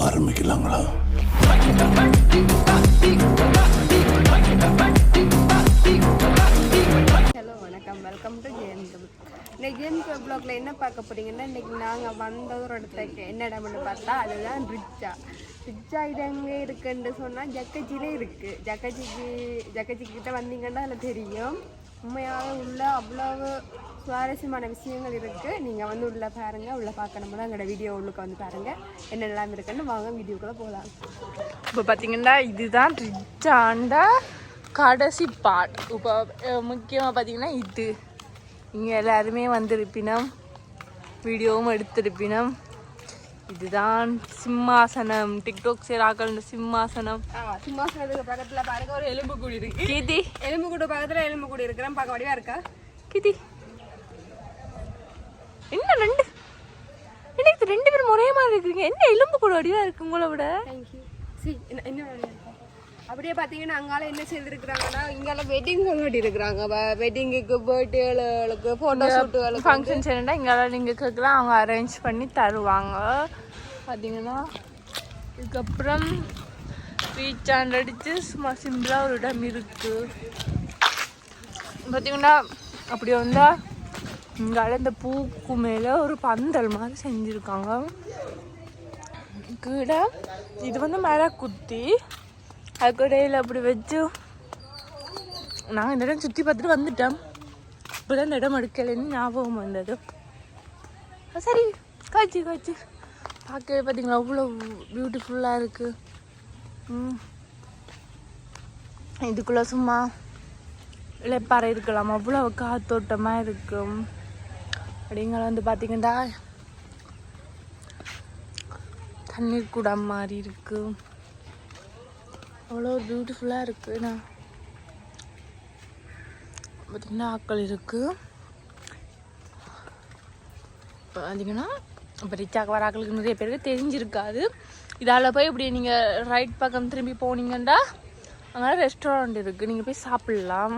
ஆரம்பிக்கலாங்களா? ஹலோ வணக்கம். Welcome to JM இன்னைக்கு ஜேஎம் ப்ளாக்ல என்ன பார்க்க போறீங்கன்னா இன்னைக்கு நாங்கள் வந்த ஒரு இடத்துக்கு என்ன இடம்னு பார்த்தா அதுதான் ரிச்சா ரிச்சா இது எங்கே இருக்குன்னு சொன்னால் ஜக்கச்சிலே இருக்குது ஜக்கச்சிக்கு ஜக்கச்சிக்கு கிட்ட வந்தீங்கன்னா அதில் தெரியும். உண்மையாக உள்ள அவ்வளவு சுவாரஸ்யமான விஷயங்கள் இருக்குது நீங்கள் வந்து உள்ள பாருங்க. உள்ள பார்க்கணும்னா எங்களோட வீடியோ உள்ளுக்கு வந்து பாருங்கள் என்னெல்லாம் இருக்குன்னு வாங்க வீடியோக்குள்ளே போகலாம் இப்போ பார்த்தீங்கன்னா இதுதான் ரிச்சாண்ட கடைசி பாட் இப்போ முக்கியமாக பார்த்தீங்கன்னா இது. இங்கே எல்லாருமே வந்திருப்பினம் வீடியோவும் எடுத்திருப்பினம் இதுதான் சிம்மாசனம். டிக்டாக் சேராக்கள் சிம்மாசனம். சிம்மாசனத்துக்கு பக்கத்தில் பாருங்க ஒரு எலும்பு கூடி இருக்கு. கீதி. எலும்பு கூடு பக்கத்தில் எலும்பு கூடி இருக்கிறேன் பார்க்க வடிவா இருக்கா? கீதி. என்ன ரெண்டு? இன்னைக்கு ரெண்டு பேரும் ஒரே மாதிரி இருக்கீங்க என்ன எலும்பு கூட வடிவா இருக்கு உங்களை விட என்ன என்ன? அப்படியே பார்த்தீங்கன்னா அங்கால என்ன செய்திருக்கிறாங்கன்னா இங்கால வெட்டிங் கொண்டாடி இருக்கிறாங்க வெட்டிங்குக்கு பர்த்டேகளுக்கு ஃபோட்டோ ஷூட்டுகளுக்கு ஃபங்க்ஷன்ஸ் என்னடா இங்கெல்லாம் நீங்கள் கேட்கலாம் அவங்க அரேஞ்ச் பண்ணி தருவாங்க. பார்த்தீங்கன்னா இதுக்கப்புறம் பீச் அண்ட் அடித்து சும்மா சிம்பிளாக ஒரு இடம் இருக்குது பார்த்தீங்கன்னா அப்படி வந்தால் இங்கால இந்த பூக்கு மேலே ஒரு பந்தல் மாதிரி செஞ்சுருக்காங்க. கீழே இது வந்து மேலே குத்தி அதுக்கு அப்படி வச்சு நான் இந்த இடம் சுற்றி பார்த்துட்டு வந்துட்டேன். இப்போ தான் இந்த இடம் எடுக்கலைன்னு ஞாபகம் வந்தது. சரி காய்ச்சி காய்ச்சி. பார்க்கவே பார்த்தீங்களா அவ்வளோ பியூட்டிஃபுல்லாக இருக்குது ம். இதுக்குள்ளே சும்மா இலைப்பாறை இருக்கலாம் அவ்வளோ காத்தோட்டமாக இருக்கும் அப்படிங்கிற வந்து பார்த்தீங்கன்னா தண்ணீர் குடம் மாதிரி இருக்குது அவ்வளோ பியூட்டிஃபுல்லாக இருக்குது நான் பார்த்திங்கன்னா ஆக்கள் இருக்குது இப்போ பார்த்தீங்கன்னா இப்போ ரிச்சாக வர ஆக்களுக்கு நிறைய பேருக்கு தெரிஞ்சிருக்காது. இதால் போய் இப்படி நீங்கள் ரைட் பக்கம் திரும்பி போனீங்கன்னா அங்கே ரெஸ்டாரண்ட் இருக்குது நீங்கள் போய் சாப்பிட்லாம்.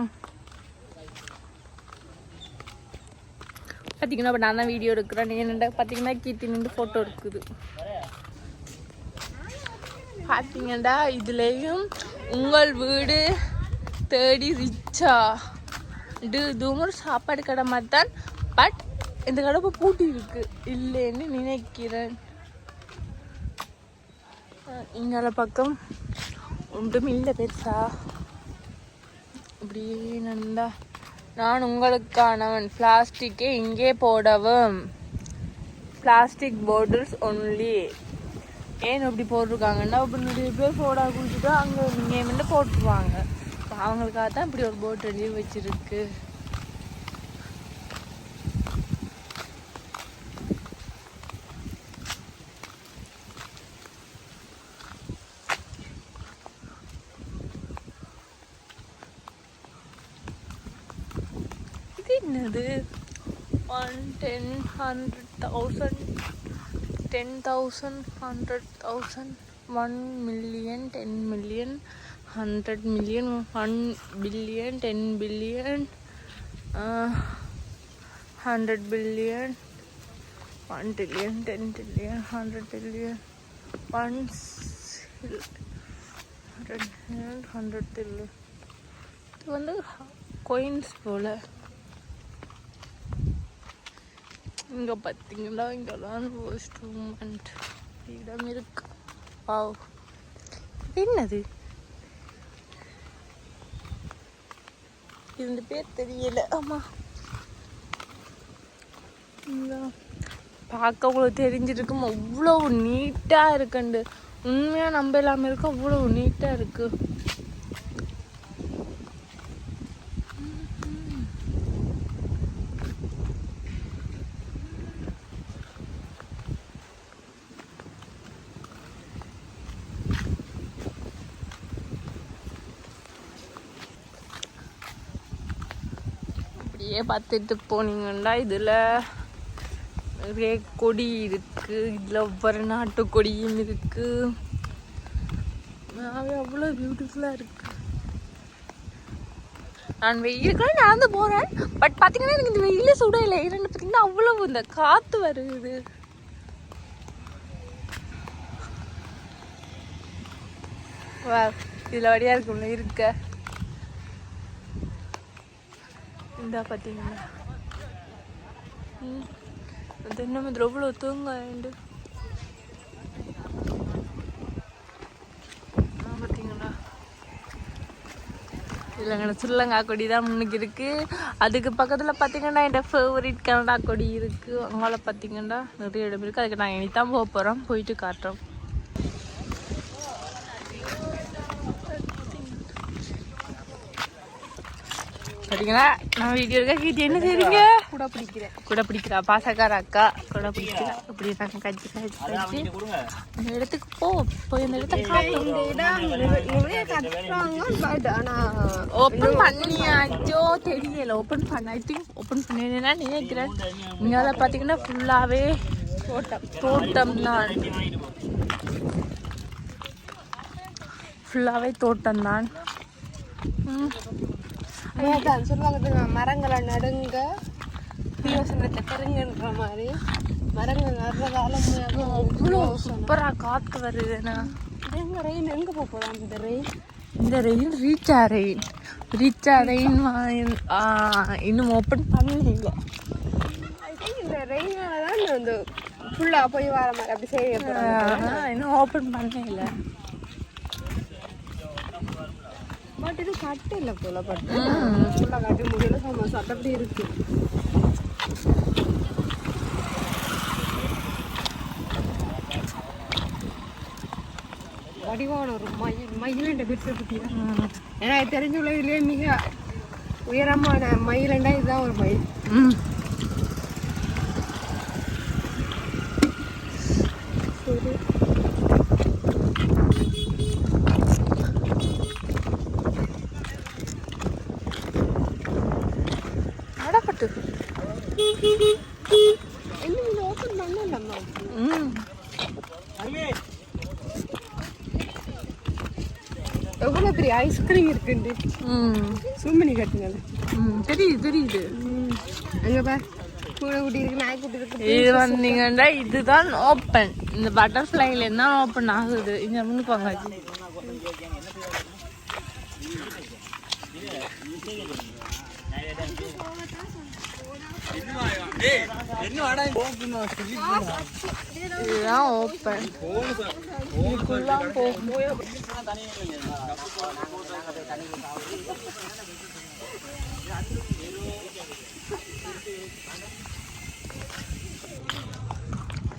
பார்த்தீங்கன்னா இப்போ நான் தான் வீடியோ எடுக்கிறேன். நீங்கள் பார்த்தீங்கன்னா கீர்த்தி நின்று ஃபோட்டோ இருக்குது பார்த்தீங்கன்னா இதுலேயும் உங்கள் வீடு தேடி ரிச்சா? டு இதுவும் சாப்பாடு கடை மாதிரி தான் பட் இந்த கடை இப்போ பூட்டி இருக்கு. இல்லைன்னு நினைக்கிறேன். இங்கால பக்கம் ஒன்றும் இல்லை பெருசா. இப்படி நந்தா நான் உங்களுக்கானவன். பிளாஸ்டிக்கை இங்கே போடவும். பிளாஸ்டிக் பாட்டில்ஸ் ஒன்லி ஏன் இப்படி போட்டிருக்காங்கன்னா இப்போ நிறைய பேர் சோடா குடிச்சிட்டு அங்கே இங்கே வந்து போட்டுருவாங்க. இப்போ அவங்களுக்காக தான் இப்படி ஒரு போட் எழுதி வச்சிருக்கு. இது என்னது? One ten hundred thousand ten thousand hundred thousand one million ten million hundred million one billion ten billion hundred billion one trillion ten trillion hundred trillion one hundred hundred trillion இது வந்து coins போல் இங்கே பார்த்தீங்கன்னா இங்கெல்லாம் first moment இடம் இருக்கு. Wow. என்னது? இந்த பேர் தெரியல. ஆமாம் பார்க்க அவ்வளோ தெரிஞ்சிருக்கும். அவ்வளோ நீட்டாக இருக்குண்டு உண்மையாக நம்ப இல்லாமல் இருக்கு அவ்வளோ நீட்டாக இருக்குது அப்படியே பார்த்துட்டு போனீங்கன்னா இதில். நிறைய கொடி இருக்குது இதில் ஒவ்வொரு நாட்டு கொடியும் இருக்குது அவ்வளோ பியூட்டிஃபுல்லாக இருக்கு. நான் வெயிலுக்குள்ள நடந்து போகிறேன் பட் பார்த்தீங்கன்னா எனக்கு இந்த வெயிலே சுட இல்லை. இரண்டு பார்த்தீங்கன்னா அவ்வளோ இந்த காற்று வருது. வா இதில் வழியாக இருக்கும்ல இருக்க. இந்த பார்த்தீங்களா ம். என்ன மரத்தில் எவ்வளோ தூங்காண்டு பார்த்தீங்களா இல்லைங்கண்ணா சுருளங்கா கொடி தான் முன்னுக்கு இருக்குது அதுக்கு பக்கத்தில் பார்த்தீங்கன்னா என் ஃபேவரட் கனடா கொடி இருக்குது அங்கால பார்த்தீங்கன்னா நிறைய இடம் இருக்குது அதுக்கு நாங்கள் இனித்தான் போக போகிறோம் போயிட்டு காட்டுறோம். சரிங்களா நான் வீடியோ இருக்கா கீட்டி என்ன செய்றீங்க? கூட பிடிக்கிறேன். கூட பிடிக்கிறா பாசக்கார அக்கா? கூட பிடிக்கிறா. அப்படி நாங்கள் கஞ்சி கஞ்சி கஞ்சி. அந்த இடத்துக்கு போ. போய் அந்த இடத்த காட்டு. இந்த இடம் நிறைய- நிறைய கட்டுறாங்க. பட் ஆனா ஓப்பன் பண்ணியாச்சோ தெரியல. ஓப்பன் பண்ண ஐ திங்க் ஓப்பன் பண்ணினா நினைக்கிறேன். இங்கால பார்த்தீங்கன்னா ஃபுல்லாகவே தோட்டம். தோட்டம் தான். ஃபுல்லாகவே தோட்டம் தான். அதான் சொல்லுவாங்க மரங்களை நடுங்க யோசனத்தை பெருங்கன்ற மாதிரி. மரங்கள் நடுறதால அவ்வளோ சூப்பராக காற்று வருதுண்ணா எங்க ரெயின் எங்க போக போறாங்க இந்த ரெயின் இந்த ரெயின் ரீச் ஆ ரெயின் ரீச் ஆ ரெயின் இன்னும் ஓப்பன் பண்ணல இந்த ரெயினால தான் இந்த ஃபுல்லா போய் வர மாதிரி அப்படி செய்ய இன்னும் ஓப்பன் பண்ணல பட் இது கட்டு இல்லை போல பட் ஃபுல்லா கட்டி முடியல சம சட்டப்படி இருக்கு. வடிவான ஒரு மயில் மயிலண்ட பெற்று பத்தியா ஏன்னா தெரிஞ்ச உலகிலே மிக உயரமான மயிலண்டா இதுதான் ஒரு மயில் ம் சரி அடப்பட்டு இன்னும் இது ஓப்பன் பண்ணலம்மா ம் எவ்வளோ பெரிய ஐஸ்கிரீம் இருக்குண்டு ம். சும்மனி கட்டுங்கள் ம் தெரியுது தெரியுது. அங்கே பா பூனை குட்டி இருக்கு நாய் குட்டி இருக்கு இது வந்தீங்கன்னா இதுதான் ஓப்பன் இந்த பட்டர்ஃப்ளைல தான் ஓப்பன் ஆகுது? இங்க முன்னுக்கு வாங்காச்சு இதுதான் ஓப்பன் இதுக்குள்ள போகும்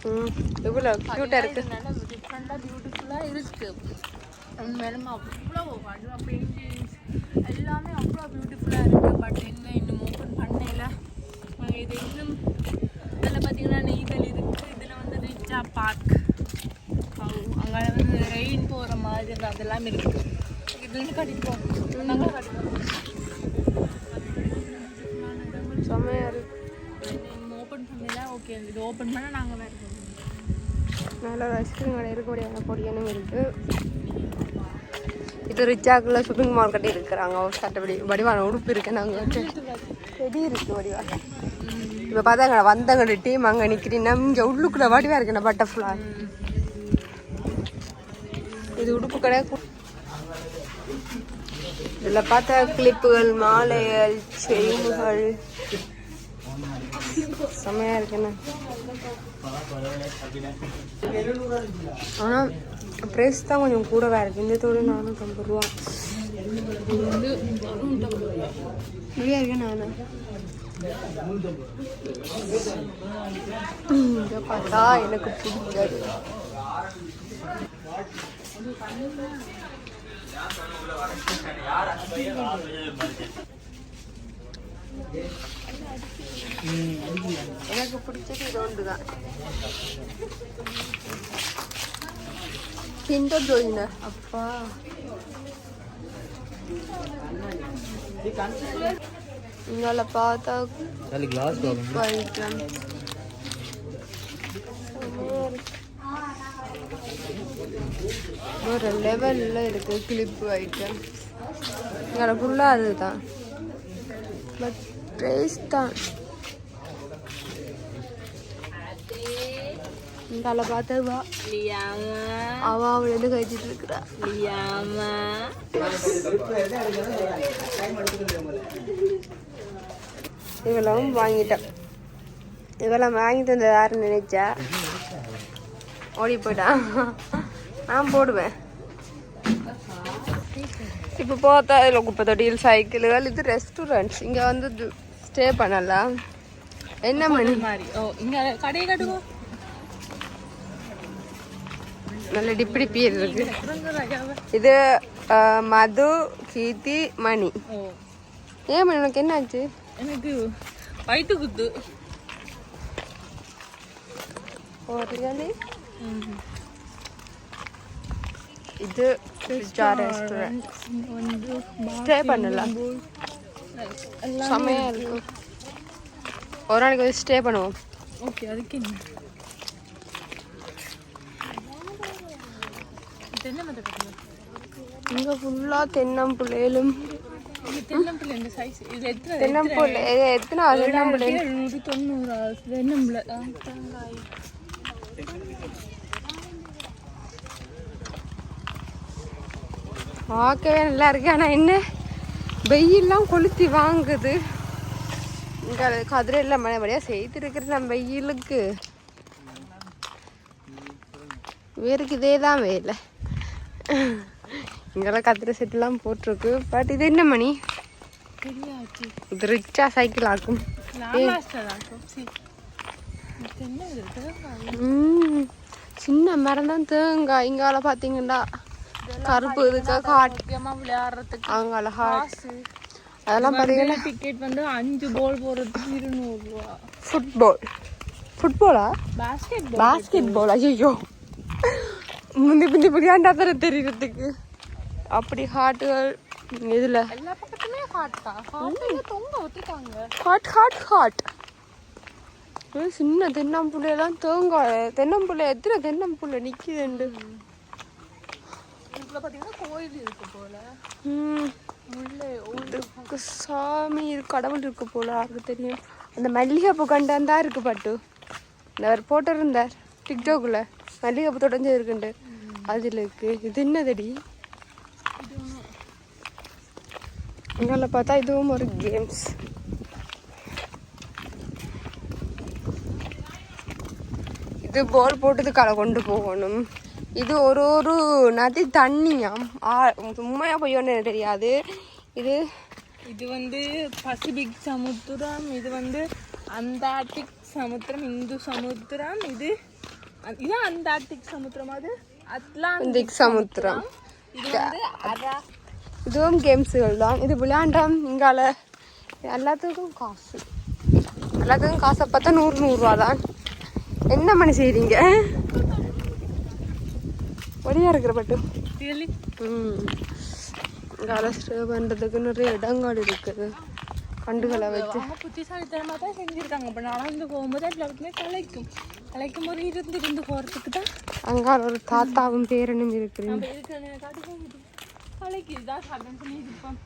ம் எவ்வளோ க்யூட்டாக இருக்கு நல்ல டிஃப்ரெண்டாக பியூட்டிஃபுல்லாக இருக்கு உண்மையிலுமே அவ்வளோ அவ்வளோ பெயிண்டிங்ஸ் எல்லாமே அவ்வளோ பியூட்டிஃபுல்லாக இருக்கு. பட் என்ன இன்னும் ஓப்பன் பண்ணல. இது இன்னும் இதில் பார்த்தீங்கன்னா நெய்தல் இருக்கு. இதில் வந்து ரிச்சா பார்க் அங்கே வந்து ரெயின் போகிற மாதிரி அதெல்லாம் இருக்கு. இதுலேருந்து கட்டிட்டு போகும் நாங்கள் கட்டிட்டு செம்மையாக இருக்கு. ஓப்பன் பண்ணல ஓகே இது ஓப்பன் பண்ணால் நாங்கள் வேறு நல்ல ஒரு ஐஸ்கிரீம் கடை இருக்கக்கூடிய பொடியனும் இருக்கு. இது ரிச்சாக்குள்ள ஷாப்பிங் மால் கட்டி இருக்கிறாங்க. சட்டப்படி வடிவான உடுப்பு இருக்கு. நாங்கள் செடி இருக்கு வடிவாக இப்போ பார்த்தாங்க வந்தவங்க டீம் அங்கே நிற்கிறீங்கன்னா இங்கே உள்ளுக்குள்ள வடிவாக இருக்குண்ணா பட்டர்ஃப்ளை இது உடுப்பு கடை. இதில் பார்த்தா கிளிப்புகள் மாலைகள் செயின்கள் செம்மையாக இருக்குண்ணா ஆனால் ப்ரைஸ் தான் கொஞ்சம் கூடவா இருக்கு. இந்த தோடு நானூற்றம்பது ரூபா. நிறையா இருக்கு நானு. இங்க பார்த்தா எனக்கு பிடிக்காது. எனக்கு பிடிச்சது இது ஒன்று தான் கிண்டர் ஜோயின அப்பா. இங்கால பார்த்தா ஐட்டம் ஒரு லெவலில் இருக்கு கிளிப்பு ஐட்டம் இங்கே ஃபுல்லாக அதுதான் பட் ப்ரைஸ் தான் இங்கால பார்த்தா வா அவ அவள் எது கழிச்சிட்டு இருக்கிறா லியாமா இவளும் வாங்கிட்டேன் இவெல்லாம் வாங்கி தந்தது யாருன்னு நினைச்சா ஓடி போயிட்டான் நான் போடுவேன். இப்போ பார்த்தா இதில் குப்பை தொட்டியில் சைக்கிள்கள் இது ரெஸ்டாரண்ட்ஸ் இங்கே வந்து ஸ்டே பண்ணலாம். என்ன மணி இங்க கடையை கட்டுவோம் நல்ல டிப்பிடி பேர் இருக்கு. இது மது கீர்த்தி மணி. ஏன் மணி உனக்கு என்ன ஆச்சு? எனக்கு வயிற்று குத்து. இது பிஜா ரெஸ்டாரண்ட் வந்து ஸ்டே பண்ணலாம். செம்மையா இருக்கும். ஒரு நாளைக்கு வந்து ஸ்டே பண்ணுவோம். ஓகே அதுக்கு என்ன? இங்க ஃபுல்லா தென்னம்புள்ளையிலும் இது எத்தனை தொண்ணூறு பார்க்கவே நல்லா இருக்கு. ஆனா என்ன? வெயில்லாம் கொளுத்தி வாங்குது. இங்க கதிரையில் மழைபடியா செய்து இருக்கிற நம்ம வெயிலுக்கு. வேருக்கு இதே தான் வேலை. இங்கெல்லாம் கதிரை செட்டுலாம் போட்டிருக்கு. பட் இது என்ன மணி? இது ரிச்சா சைக்கிள் ஆக்கும். சின்ன மரம் தான் தேங்காய். இங்கால பார்த்தீங்கன்னா கருப்பு இதுக்கா காட்டு முக்கியமாக விளையாடுறதுக்கு. அங்கால ஹாட் அதெல்லாம் பார்த்தீங்கன்னா டிக்கெட் வந்து அஞ்சு பால் போடுறதுக்கு இருநூறுவா. ஃபுட்பால் ஃபுட்பாலா பாஸ்கெட் பாஸ்கெட் பால் ஐயோ முந்தி முந்தி புரியாண்டா தர தெரியறதுக்கு. அப்படி ஹாட்டுகள் இதில். எல்லா பக்கத்துலயும் ஹாட் தான் தொங்க விட்டுட்டாங்க ஹாட் ஹாட் ஹாட் சின்ன தென்னம்புள்ளையெல்லாம் தேங்காய். தென்னம்புள்ளை எத்தனை தென்னம்புள்ளை நிற்கிதுண்டு இதுல பாத்தீங்கன்னா கோயில் இருக்கு போல. முல்லை சாமி இருக்கு கடவுள் இருக்கு போல யாருக்கு தெரியும்? அந்த மல்லிகைப்பூ கண்டான் இருக்கு பாட்டு. அவர் போட்டிருந்தார் டிக்டாக்ல மல்லிகைப்பூ தொடஞ்சு இருக்குண்டு அதில் இருக்கு. இது என்னதடி? இங்கே பார்த்தா இதுவும் ஒரு கேம்ஸ் இது பால் போட்டதுக்கால கொண்டு போகணும் இது ஒரு ஒரு நதி தண்ணியாம் உண்மையாக பொய்யோன்னு தெரியாது இது இது வந்து பசிபிக் சமுத்திரம் இது வந்து அந்தார்டிக் சமுத்திரம் இந்து சமுத்திரம் இது இது அந்தார்டிக் சமுத்திரம் அது அட்லாண்டிக் சமுத்திரம் இது வந்து அரா இதுவும் கேம்ஸுகள் தான். இது விளையாண்டாம் இங்கால எல்லாத்துக்கும் காசு. எல்லாத்துக்கும் காசை பார்த்தா நூறு நூறுரூவா தான். என்ன மணி செய்றீங்க? ஒடியா இருக்கிற பட்டு. ம். இங்கால ஸ்டே பண்ணுறதுக்கு நிறைய இடங்கள் இருக்குது கண்டுகளை வச்சு. புத்திசாலித்தனமாக தான் செஞ்சுருக்காங்க. இப்போ நடந்து போகும்போது எல்லாருக்குமே கலைக்கும். கலைக்கும் போது இருந்து இருந்து போகிறதுக்கு தான். அங்கால ஒரு தாத்தாவும் பேரனும் இருக்குது கலைக்கு இதுதான் சாப்பிடுன்னு சொல்லி இருப்போம்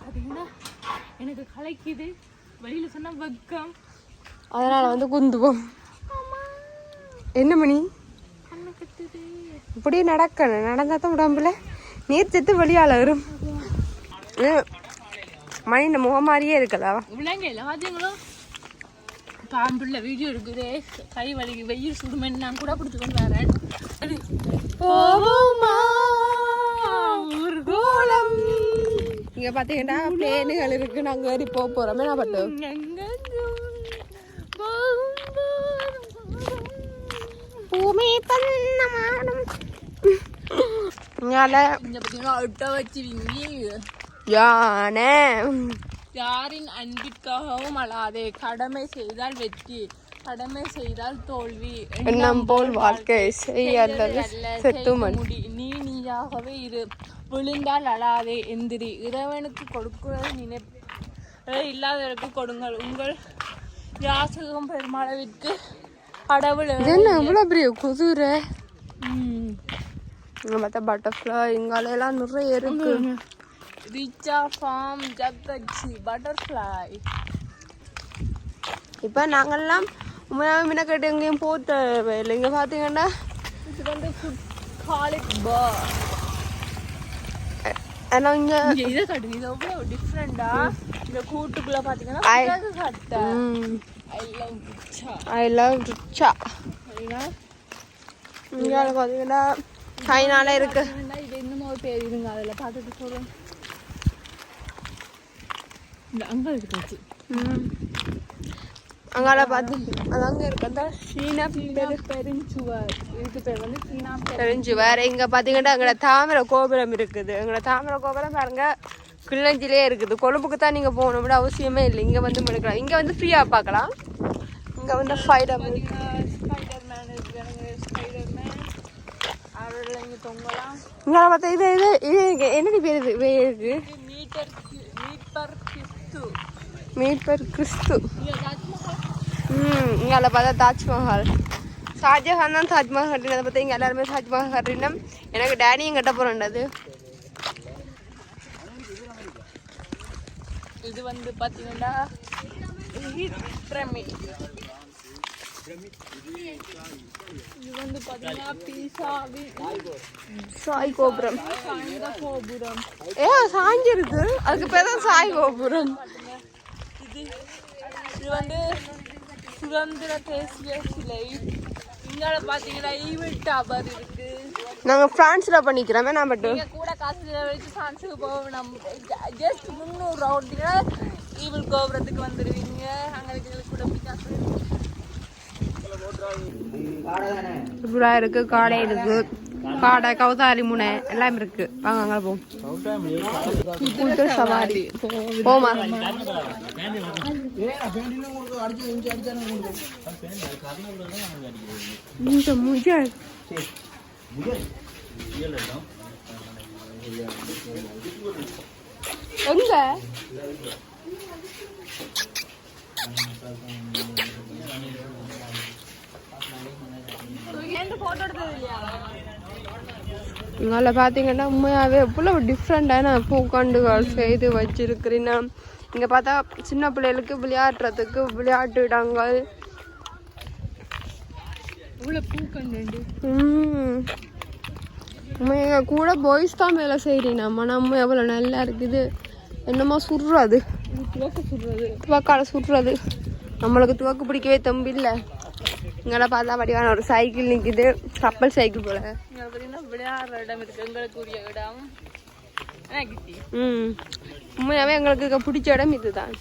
பார்த்தீங்கன்னா எனக்கு கலைக்குது வெளியில் சொன்னால் வெக்கம். அதனால வந்து குந்துவோம். என்ன மணி? இப்படியே நடக்கணும். நடந்தா தான் உடம்புல நீர் சத்து வெளியால வரும் மணி இந்த முகம் மாதிரியே இருக்கலா? விலங்கையில் பார்த்தீங்களோ பாம்புள்ள வீடியோ இருக்குது கை வலி வெயில் சுடுமென்னு நான் கூட பிடிச்சி கொண்டு வரேன். போவோமா? ஊர்கோலம் இங்க பாத்தீங்கன்னா பிளேனுகள் இருக்கு நாங்க ஏறி போக போறோம் என்ன பட்டு பூமி பண்ணமாடும் இங்கால இங்க பார்த்தீங்கன்னா அட்ட வச்சுவீங்க யானை யாரின் அன்பிற்காகவும் அழாதே கடமை செய்தால் வெற்றி கடமை செய்தால் தோல்வி. எண்ணம் போல் வாழ்க்கை. செய் அல்லது செத்துமன் நீ நீயாகவே இரு. விழுந்தால் அழாதே எந்திரி. இறைவனுக்கு கொடுக்கிறது நினை இல்லாதவருக்கு கொடுங்கள். உங்கள் யாசகம் பெருமளவிற்கு கடவுள் என்ன இவ்வளவு பெரிய குதிரை? ம். இங்க பார்த்தா பட்டர்ஃப்ளை இங்கால எல்லாம் நிறைய இருக்கு. ரிச்சா ஃபார்ம் ஜக்கச்சி பட்டர்ஃப்ளை இப்போ நாங்கெல்லாம் உண்மையாக மினக்கட்டு எங்கேயும் போட்ட இல்லை இங்கே பார்த்தீங்கன்னா இது வந்து காலிக் பார் இங்கே இதை காட்டுங்க இது எவ்வளவு டிஃப்ரெண்டா இந்த கூட்டுக்குள்ள புத்தக சட்டை I love Richa I love ரிச்சா சரிங்களா இங்கே பார்த்தீங்கன்னா சைனால இருக்கு இது இன்னும் ஒரு பேர் இருங்க அதுல பார்த்துட்டு சொல்றேன் இந்த அங்க இருக்கு அங்கால பார்த்து அது அங்கே இருக்கிறதா சீனா பெருஞ்சுவர். இதுக்கு பேர் வந்து சீனா பெரு. தெரிஞ்சு வேற இங்க பாத்தீங்கன்னா எங்களோட தாமிர கோபுரம் இருக்குது. எங்களோட தாமிர கோபுரம் பாருங்க கிள்ளஞ்சிலே இருக்குது. கொழும்புக்கு தான் நீங்க போகணும்னு அவசியமே இல்லை. இங்க வந்து எடுக்கலாம் இங்க வந்து ஃப்ரீயா பார்க்கலாம் இங்க வந்து அவரோட இங்க பார்த்தா இது இது இது. என்னடி பேர் இது? பேர் இருக்கு இது மீட்டர் மீட்பர் கிறிஸ்து இங்க தாஜ்மஹால் ம் இங்கே பார்த்தா தாஜ்மஹால் ஷாஜஹான் தான் தாஜ்மஹால் கட்டினதை பார்த்தா இங்கே எல்லாருமே தாஜ்மஹால் கட்டினோம் எனக்கு டேடியும் கட்ட போகிறேன்டது இது வந்து பாத்தீங்கன்னா பிரமிட் இது வந்து பாத்தீங்கன்னா பீசாவின் சாய் கோபுரம் ஏ சாஞ்சிருக்கு அதுக்கு பேர் தான் சாய் கோபுரம் இது இது வந்து சுதந்திர தேசிய சிலை இங்கால பாத்தீங்கன்னா ஈவில் டவர் இருக்கு நாங்கள் ஃப்ரான்ஸில் பண்ணிக்கிறோமே நான் நீங்க கூட காசு வச்சு பிரான்ஸுக்கு போகணும் ஜஸ்ட் முந்நூறு ரவுண்டிங்கன்னா ஈவில் கோபுரத்துக்கு வந்துடுவீங்க அங்களுக்கு கூட அப்படி காசு இப்படா இருக்கு காடை இருக்கு. காடை கௌதாரி முனை எல்லாம் இருக்கு. வாங்க அங்கே போம் கூட்டு சவாரி. போமா இந்த முயல் எங்க? போட்டோ எடுத்தது இல்லையா இங்கே பார்த்தீங்கன்னா உண்மையாகவே எவ்வளோ டிஃப்ரெண்டான பூக்காண்டுகள் செய்து வச்சிருக்கிறீங்க. இங்கே பார்த்தா சின்ன பிள்ளைகளுக்கு விளையாடுறதுக்கு விளையாட்டு இடங்கள். இவ்வளவு பூக்கண்டு ம். உண்மையா கூட பாய்ஸ் தான் வேலை செய்கிறீங்க நம்ம நம்ம எவ்வளோ நல்லா இருக்குது. என்னமோ சுடுறது. துவக்க சொல்றது துவக்கால சுடுறது. நம்மளுக்கு துவக்கு பிடிக்கவே தம்பி இல்லை இங்கெல்லாம் பார்த்தா வடிவான ஒரு சைக்கிள் நிற்குது கப்பல் சைக்கிள் போல. இங்க விளையாடுற இடம் இருக்கு. இடம். ம். உண்மையாகவே எங்களுக்கு இங்க பிடிச்ச இடம் இதுதான்.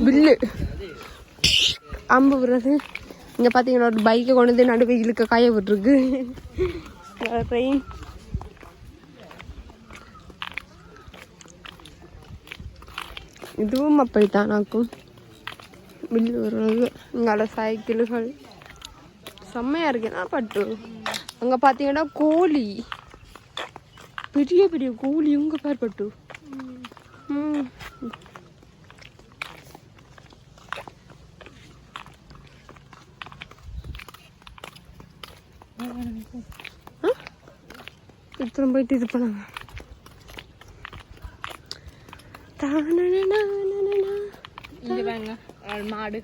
பில்லு அம்பு. விடுறது. இங்கே பார்த்தீங்கன்னா ஒரு பைக்கை கொண்டு வந்து நடுவே இழுக்க காய விட்டுருக்கு. ட்ரெயின் இதுவும் அப்படித்தான் நாக்கும். பில்லு வருவது இங்கால சைக்கிள்கள் செம்மையாக இருக்குன்னா பட்டு? அங்கே பார்த்தீங்கன்னா கோழி. பெரிய பெரிய கோழி. உங்க பேர் பட்டு. இத்தனை போயிட்டு இது பண்ணாங்க தானனனனனனன. இங்க வாங்க ஒரு மாடு.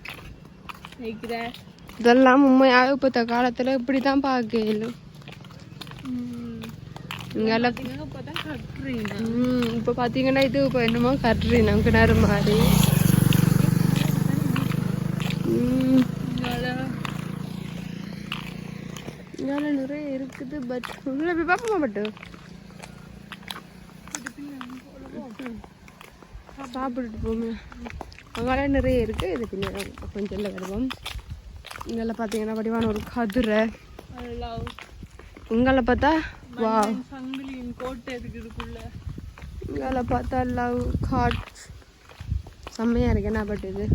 இதெல்லாம் உண்மையாக இப்பத்த காலத்துல இப்படிதான் பார்க்க இயலும் இங்கெல்லாம் இப்போ பார்த்தீங்கன்னா இது இப்போ என்னமோ கட்டுறி நமக்கு நேரம் மாதிரி நிறைய இருக்குது பட் உள்ள போய் பார்ப்போமா பட்டு சாப்பிட்டுட்டு போவோம் அங்கால நிறைய இருக்குது இது பின்னாடி கொஞ்சம் இல்லை வருவோம் இங்கெல்லாம் பார்த்தீங்கன்னா வடிவான ஒரு கதிரை. லவ் பார்த்தா வா. சங்கிலியின் கோட்டை பார்த்தா லவ் காட். செம்மையாக இருக்கு. என்ன பட் இது?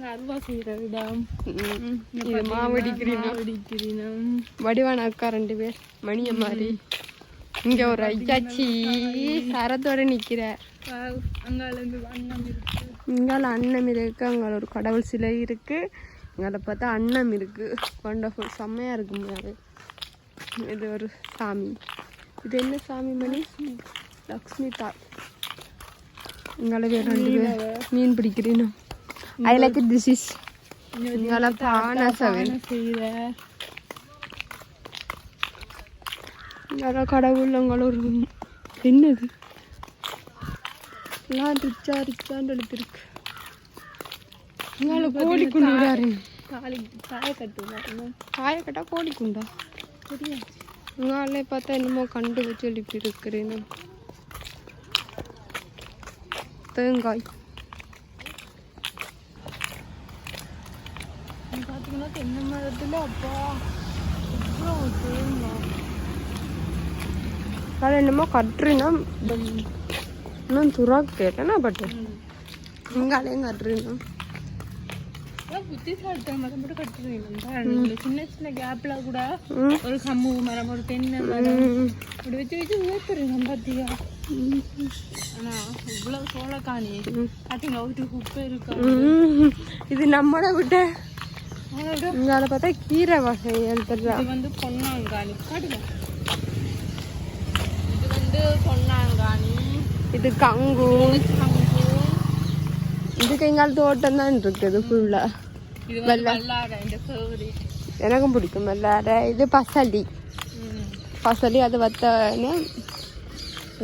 இது பார்த்தீங்கன்னா அல்வா செய்கிற இடம் ம், இது மாவடிக்கிறீங்க அடிக்கிறீனம் வடிவான அக்கா ரெண்டு பேர் மணிய மாதிரி இங்க ஒரு ஐயாச்சி சரத்தோட அங்கால அண்ணம் இருக்கு. இங்கால அன்னம் இருக்கு அங்கால ஒரு கடவுள் சிலை இருக்கு. இங்கால பார்த்தா அன்னம் இருக்கு. வண்டர்ஃபுல் செம்மையா இருக்கு. இது ஒரு சாமி. இது என்ன சாமி மணி? லக்ஷ்மி. தாய். இங்கால வேற ரெண்டு பேர் மீன் பிடிக்கிறீனு I like it this is இங்கால பானை சவன் இங்கால கடவுள் அங்கால ஒரு என்னது எல்லாம் ரிச்சா ரிச்சான்னு எழுதிருக்கு இங்கால கோழி குண்டு தாலி தாய கட்டுவாங்க காய கட்டா கோழி குண்டா தெரியாது உங்காலே பார்த்தா என்னமோ கண்டு வச்சு எழுப்பி இருக்கிறேன்னு தேங்காய். பார்த்தீங்கன்னா தென்னை மரத்தில் அப்பா இவ்வளோ தேங்காய். அது என்னமோ கட்டுறினா இன்னும் துறா கேட்டேனா பட் இங்காலையும் கட்டுறினா புத்திசாலித்தன மரம் மட்டும் கட்டுறீங்க சின்ன சின்ன கேப்ல கூட ஒரு கம்மு மரம் ஒரு தென்னை மரம். அப்படி வச்சு வச்சு ஊத்துறீங்க பாத்தியா? ஆனா இவ்வளவு சோளக்காணி. பாத்தீங்களா ஒரு குப்பை இருக்கா. இது நம்மளை விட்ட இங்கால பார்த்தா கீரை தெரியல இது வந்து பொன்னாங்காணி காட்டுங்க. இது வந்து பொன்னாங்காணி இது கங்கு. இதுக்கு எங்கால தோட்டம் தான் இருக்குது ஃபுல்லா வல்லார எனக்கும் பிடிக்கும் எல்லார இது பசலி. பசலி அது வத்த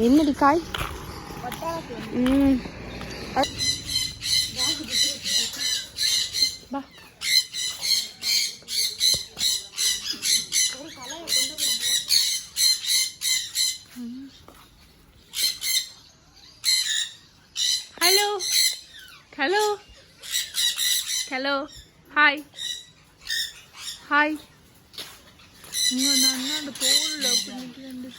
என்னடி காய்? ம் பா hello hello hello hi hi இங்க அந்த அண்ணா அந்த தோல்ல பண்ணிட்டு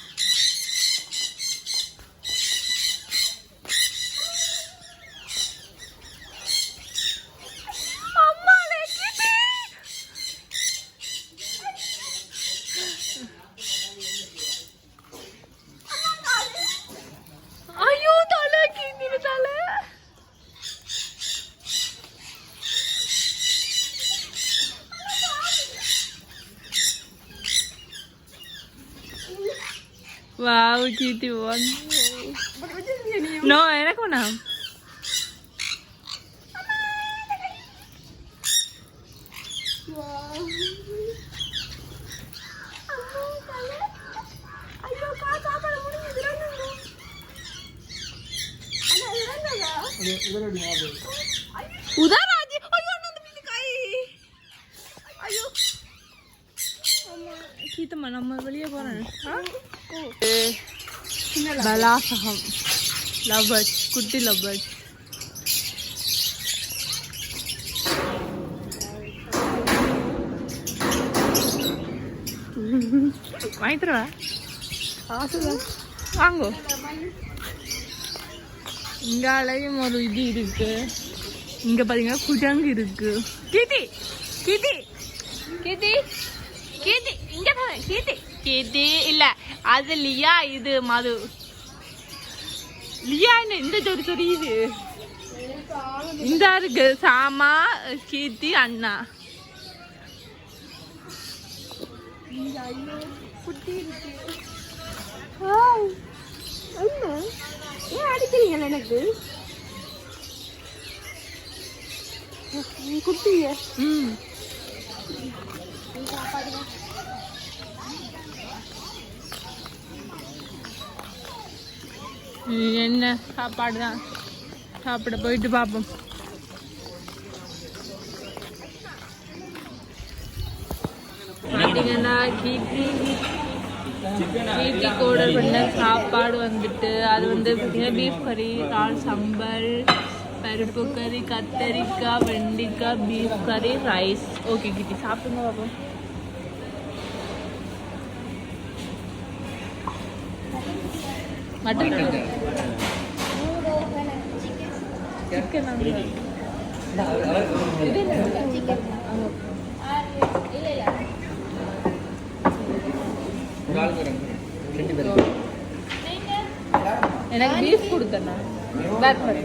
ஐயோ தலை கிண்டின தலை வாவ் கீர்த்தி ஒன் நோ எனக்கு வேணாம் உதாராஜி ஐயோ அந்த பிள்ளைக்காய் ஐயோ அம்மா கீத்தம்மா நம்ம வெளியே போறேன் பலாசகம் லவ் குட்டி லவ் வாங்கி தருவா ஆசுதான். வாங்கோ. இங்காலையும் ஒரு இது இருக்கு. இங்க பாத்தீங்கன்னா குஜங்கு இருக்கு. கீதி கீதி கீதி கீதி இங்க கீதி கீதி இல்ல அது லியா இது மது. லியா என்ன இந்த சொறி இது? இந்த இருக்கு சாமா கீர்த்தி அண்ணா. ஏன் அடிக்கிறீங்களா எனக்கு? குட்டிங்க. ம். இது என்ன சாப்பாடு தான். சாப்பிட போயிட்டு பார்ப்போம் பார்த்தீங்கன்னா கீர்த்தி கீர்த்திக்கு ஆர்டர் பண்ண சாப்பாடு வந்துட்டு அது வந்து பார்த்தீங்கன்னா பீஃப் கறி இறால் சம்பல் பருப்பு கறி கத்தரிக்காய் வெண்டிக்காய் பீஃப் கறி ரைஸ் ஓகே கீர்த்தி சாப்பிடுங்க பார்ப்போம் மட்டன் சிக்கன் எனக்கு பீஃப் கொடுத்தண்ணா. பேக் பண்ணு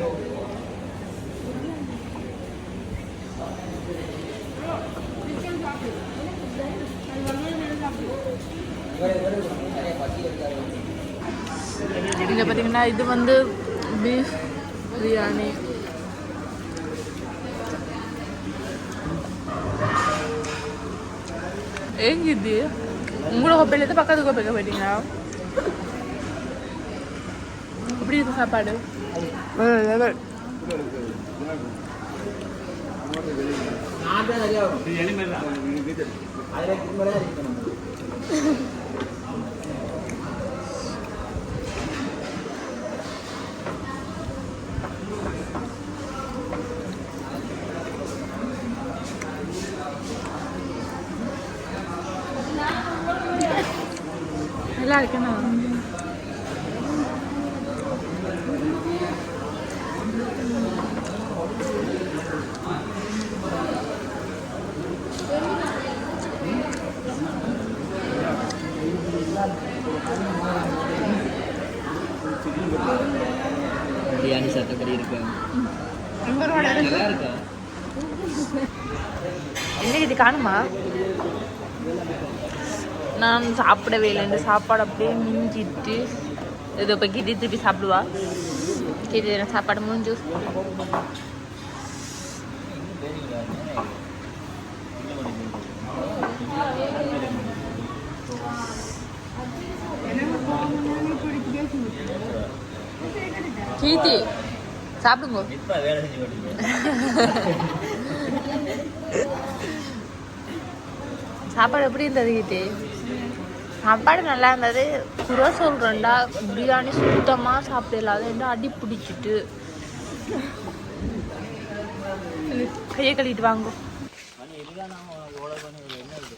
இங்கே பார்த்தீங்கன்னா இது வந்து பீஃப் பிரியாணி ஏங்கிது உங்களோட கொப்பையிலேருந்து பக்கத்து கொப்பைக்கு போயிட்டீங்களா எப்படி இருக்கு சாப்பாடு நான் தான் சரியாகும் என்ன இது காணுமா? நான் சாப்பிடவே இல்லை. இந்த சாப்பாடு அப்படியே மிஞ்சிட்டு இது இப்போ கிதி திருப்பி சாப்பிடுவா. கிதி சாப்பாடு முடிஞ்சு கீர்த்தி சாப்பிடுங்க. சாப்பாடு எப்படி இருந்தது கீர்த்தி? சாப்பாடு நல்லா இருந்தது. குறை சொல்கிறேன்டா பிரியாணி சுத்தமாக சாப்பிடல அது என்ன அடி பிடிச்சிட்டு. கையை கழுவிட்டு வாங்க மணி இதுதான் நாம ஓட பண்ணி ஒரு என்ன இருக்கு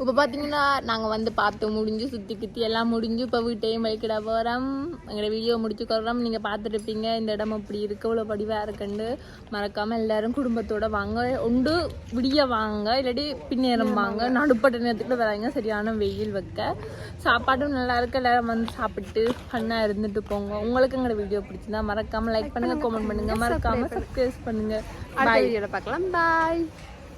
இப்போ பார்த்தீங்கன்னா நாங்கள் வந்து பார்த்து முடிஞ்சு சுற்றி கித்தி எல்லாம் முடிஞ்சு இப்போ வீட்டையும் வைக்கிட போகிறோம் எங்களோட வீடியோ முடிச்சுக்கிறோம் நீங்கள் பார்த்துருப்பீங்க இந்த இடம் அப்படி இருக்கு இவ்வளோ படிவாக இருக்குன்னு மறக்காமல் எல்லாரும் குடும்பத்தோட வாங்க. உண்டு விடிய வாங்க இல்லாட்டி பின்னேறம் வாங்க. நடுப்பட்ட நேரத்துக்கு வராங்க சரியான வெயில் வைக்க. சாப்பாடும் நல்லா இருக்கு எல்லாரும் வந்து சாப்பிட்டு ஃபன்னாக இருந்துட்டு போங்க. உங்களுக்கு எங்களோட வீடியோ பிடிச்சிருந்தா மறக்காமல் லைக் பண்ணுங்க கமெண்ட் பண்ணுங்க. மறக்காமல் சப்ஸ்கிரைப் பண்ணுங்க. அடுத்த பாய் பார்க்கலாம். பாய்